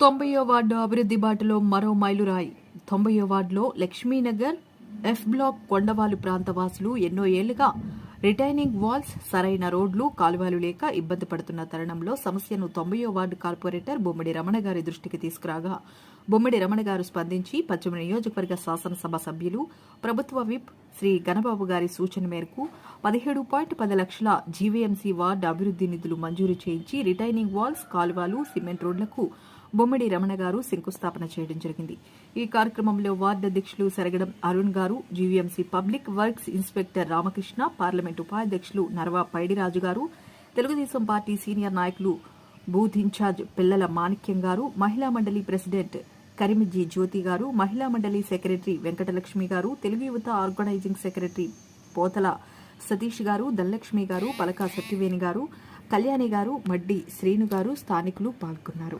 తొంభయో ward అభివృద్ధి బాటలో మరో మైలురాయి. తొంభయో వార్డులో లక్ష్మీనగర్ ఎఫ్ బ్లాక్ కొండవాలు ప్రాంత వాసులు ఎన్నో ఏళ్ళుగా రిటైనింగ్ వాల్స్ సరైన రోడ్లు కాలువలు లేక ఇబ్బంది పడుతున్న తరుణంలో సమస్యను తొంభయో వార్డు కార్పొరేటర్ బొమ్మిడి రమణ గారి దృష్టికి తీసుకురాగా. బొమ్మిడి రమణ గారు స్పందించి పశ్చిమ నియోజకవర్గ శాసనసభ సభ్యులు ప్రభుత్వ విప్ శ్రీ గణబాబు గారి సూచన మేరకు పదిహేడు పాయింట్ పది లక్షల జీవీఎంసీ వార్డు అభివృద్ధి నిధులు మంజూరు చేయించి రిటైనింగ్ వాల్స్ కాలువలు సిమెంట్ రోడ్లకు బొమ్మిడి రమణ గారు శంకుస్థాపన చేయడం జరిగింది. ఈ కార్యక్రమంలో వార్డు అధ్యక్షులు సరగడం అరుణ్ గారు GVMC public works inspector Ramakrishna parliament ఉపాధ్యక్షులు నర్వా పైడిరాజు గారు తెలుగుదేశం పార్టీ సీనియర్ నాయకులు బూత్ ఇన్ఛార్జ్ పిల్లల మాణిక్యం గారు మహిళా మండలి ప్రెసిడెంట్ కరిమిజీ జ్యోతి గారు మహిళా మండలి సెక్రటరీ వెంకటలక్ష్మి గారు తెలుగు యువత ఆర్గనైజింగ్ సెక్రటరీ పోతల సతీష్ గారు ధనలక్ష్మి గారు పలక సత్యవేణి గారు కళ్యాణి గారు మడ్డి శ్రీను గారు స్థానికులు పాల్గొన్నారు.